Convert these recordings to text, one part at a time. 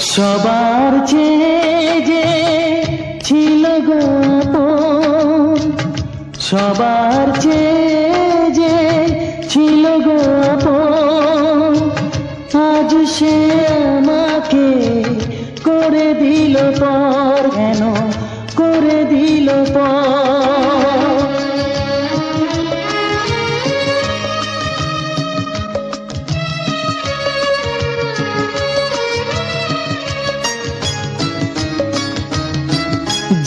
সবার চেয়ে যে ছিল গো সবার চেয়ে যে ছিল গো আজ সে আমাকে করে দিল পর, কেন করে দিল পর?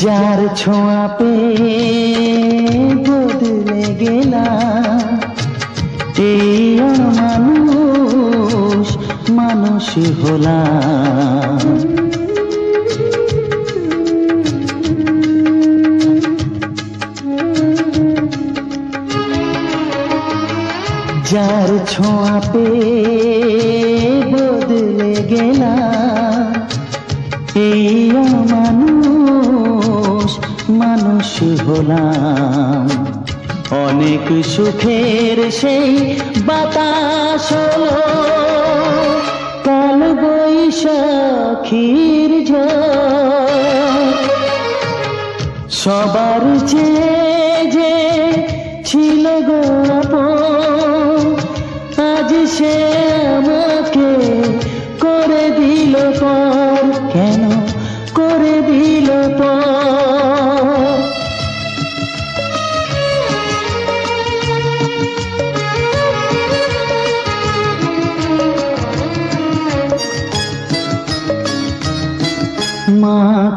যার ছোঁয়া পে বদলে গেলাম এই মানুষ মানুষ হলাম। যার ছোঁয়া পে বদলে গেলাম এই হলাম অনেক সুখের সেই বাতাস কাল বৈশাখীর সবার চেয়ে যে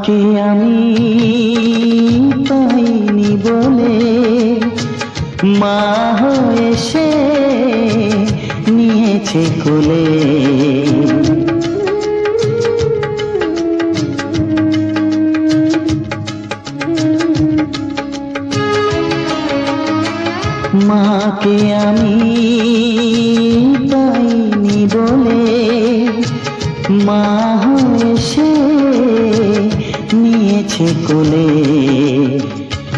মাকে আমি পাইনি বলে মা হয়ে সে নিয়েছে কোলে। মাকে আমি পাইনি বলে মা নিয়েছে কোলে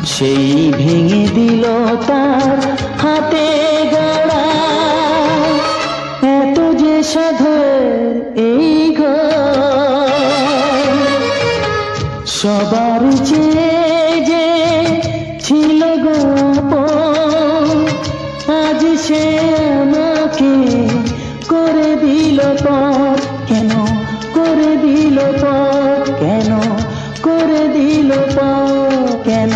সেই ভেঙে দিল তার হাতে গড়া। এত যে সাধের এই ঘর। সবার চেয়ে যে ছিল গো আপন, আজ সে আমাকে করে দিল পর কেন